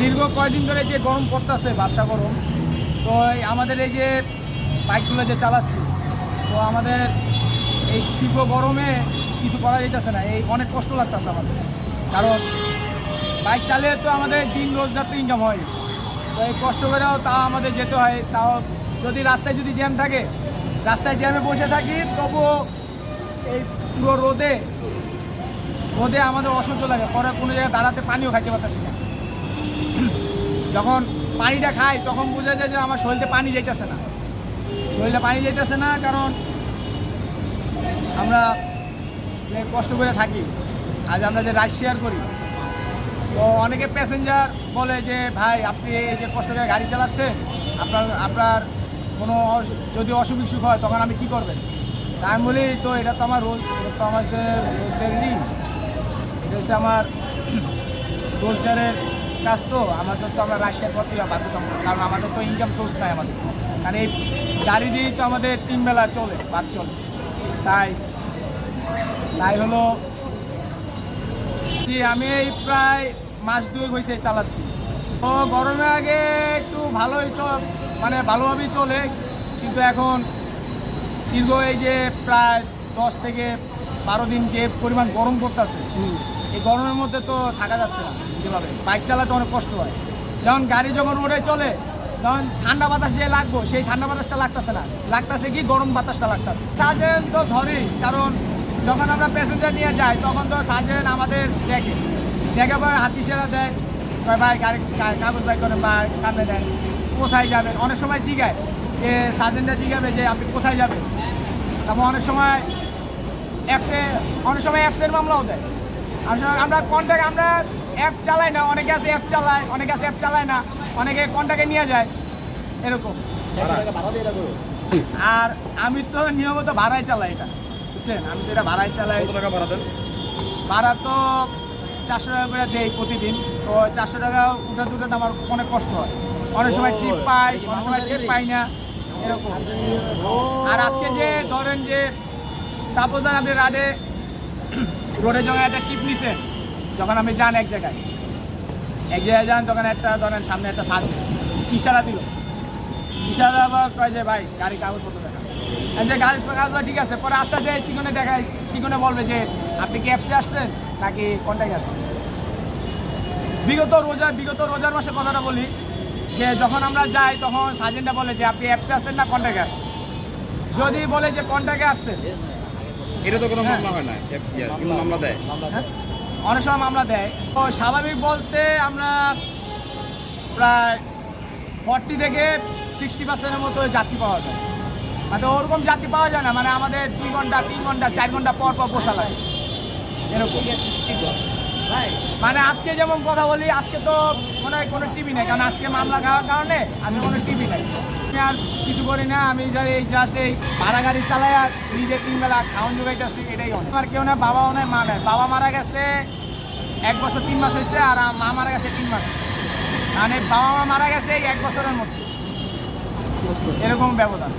দীর্ঘ কয়দিন ধরে যে গরম পড়তেছে, বাদশা গরম, তো আমাদের এই যে বাইকগুলো যে চালাচ্ছি, তো আমাদের এই তীব্র গরমে কিছু করা যেতেছে না, এই অনেক কষ্ট লাগতেছে আমাদের। কারণ বাইক চালিয়ে তো আমাদের দিন রোজগার তো ইনকাম হয়। তো এই কষ্ট করেও তাও আমাদের যেতে হয়, তাও যদি রাস্তায় যদি জ্যাম থাকে, রাস্তায় জ্যামে বসে থাকি, তবুও এই পুরো রোদে রোদে আমাদের অসহ্য লাগে, পরে কোনো জায়গায় দাঁড়াতে পানিও খাইতে পারতেছি না। যখন পানিটা খাই তখন বোঝা যায় যে আমার শরীরে পানি যেতেছে না। শরীরে পানি যাইতেছে না কারণ আমরা যে কষ্ট করে থাকি, আজ আমরা যে রাইড শেয়ার করি, তো অনেকে প্যাসেঞ্জার বলে যে, ভাই, আপনি এই যে কষ্ট করে গাড়ি চালাচ্ছেন, আপনার আপনার কোনো যদি অসুখ বিসুখ হয়, তখন আমি কি করবেন? তা আমি বলি, তো এটা তো আমার রোজ, এটা তো আমার রোজগারের ঋণ। এটা হচ্ছে আমার রোজগারের কাজ তো, আমাদের তো আমরা রাশিয়ার শেয়ার করতে হবে বাধ্যতামূলক, কারণ আমাদের তো ইনকাম সোর্স নাই আমাদের। কারণ এই গাড়ি দিয়েই তো আমাদের তিন বেলা চলে বাদ চলে। তাই তাই হলো জি আমি এই প্রায় মাস দুই হয়েছে চালাচ্ছি। তো গরমের আগে একটু ভালোই চল মানে ভালোভাবেই চলে, কিন্তু এখন দীর্ঘ এই যে প্রায় দশ থেকে বারো দিন যে পরিমাণ গরম পড়তেছে এই গরমের মধ্যে তো থাকা যাচ্ছে না যেভাবে। বাইক চালাতে অনেক কষ্ট হয়। যখন গাড়ি যখন রোডে চলে তখন ঠান্ডা বাতাস যে লাগবো সেই ঠান্ডা বাতাসটা লাগতেছে না। লাগতেছে কি? গরম বাতাসটা লাগতেছে। সাজেন তো ধরেই কারণ যখন আমরা প্যাসেঞ্জার নিয়ে যাই তখন তো সাজেন আমাদের দেখে। দেখে পরে হাতি সেরা দেয়। ভাই গাড়ি কাগজ বাইক করেন বা সামনে দেন। কোথায় যাবেন? অনেক সময় জিগায় যে সার্জেন্টরা জিগাবে যে আপনি কোথায় যাবেন? তারপর অনেক সময় অ্যাপসে অনেক সময় অ্যাপসের মামলাও দেয়। অনেক সময় আমরা কন্ট্যাক্ট আমরা অ্যাপস চালাই না অনেকে আছে অ্যাপ চালায় অনেকে আছে অ্যাপ চালায় না অনেকে কন্ট্যাক্টে নিয়ে যায় এরকম। আর আমি তো নিয়মিত ভাড়ায় চালাই এটা বুঝছেন? আমি তো এটা ভাড়ায় চালাই। কত টাকা ভাড়া দেন? ভাড়া তো চারশো টাকা করে দেয় প্রতিদিন তো চারশো টাকা উঠে উঠাতে আমার অনেক কষ্ট হয়। অনেক সময় ট্রিপ পাই অনেক সময় ট্রিপ পাই না। এরকম। আর আজকে যে ধরেন যে সাপোজ ধরেন আপনি রাডে রোডে যখন একটা টিপ নিছেন, যখন আপনি যান এক জায়গায় এক জায়গায় যান, তখন একটা ধরেন সামনে একটা সাজে ইশারা দিল? ইশারা আবার কয় যে, ভাই, গাড়ি, কাগজপত্র দেখা। যে গাড়ি কাগজ ঠিক আছে, পরে আস্তে আস্তে চিকনে দেখায় চিকনে বলবে যে, আপনি কি আসছেন নাকি কন্ট্যাক্ট আসছেন? বিগত রোজা, বিগত রোজার মাসে কথাটা বলি যে যখন আমরা যাই তখন সার্জেন্টটা বলে যে আপনি অ্যাপসে আসছেন না কন্ট্যাক্টে আসছেন যদি বলে যে কন্ট্যাক্টে আসছেন? এটা তো কোনো হ্যাঁ। মামলা হয় না। মামলা দেয়? হ্যাঁ? অনেক সময় মামলা দেয়। তো স্বাভাবিক বলতে আমরা প্রায় ফর্টি থেকে সিক্সটি পার্সেন্টের মতো যাত্রী পাওয়া যায়। মানে ওরকম যাত্রী পাওয়া যায় না। মানে আমাদের দুই ঘণ্টা তিন ঘণ্টা চার ঘণ্টা পর পর বসা লাগে। এরকম। মানে আজকে যেমন কথা বলি, আজকে তো মনে হয় কোনো টিভি নেই, কারণ আজকে মামলা খাওয়ার কারণে আজকে কোনো টিভি নেই। আর কিছু করি না, আমি এই জাস্ট এই ভাড়া গাড়ি চালাই আর নিজে তিন বেলা খাওয়ান যোগাইতেছি এটাই অনেক। আর কেউ না, বাবাও নাই, মা নাই। বাবা মারা গেছে এক বছর তিন মাস হয়েছে আর মা মারা গেছে তিন মাস হয়েছে মানে বাবা মা মারা গেছে এই এক বছরের মধ্যে। এরকম ব্যবধান।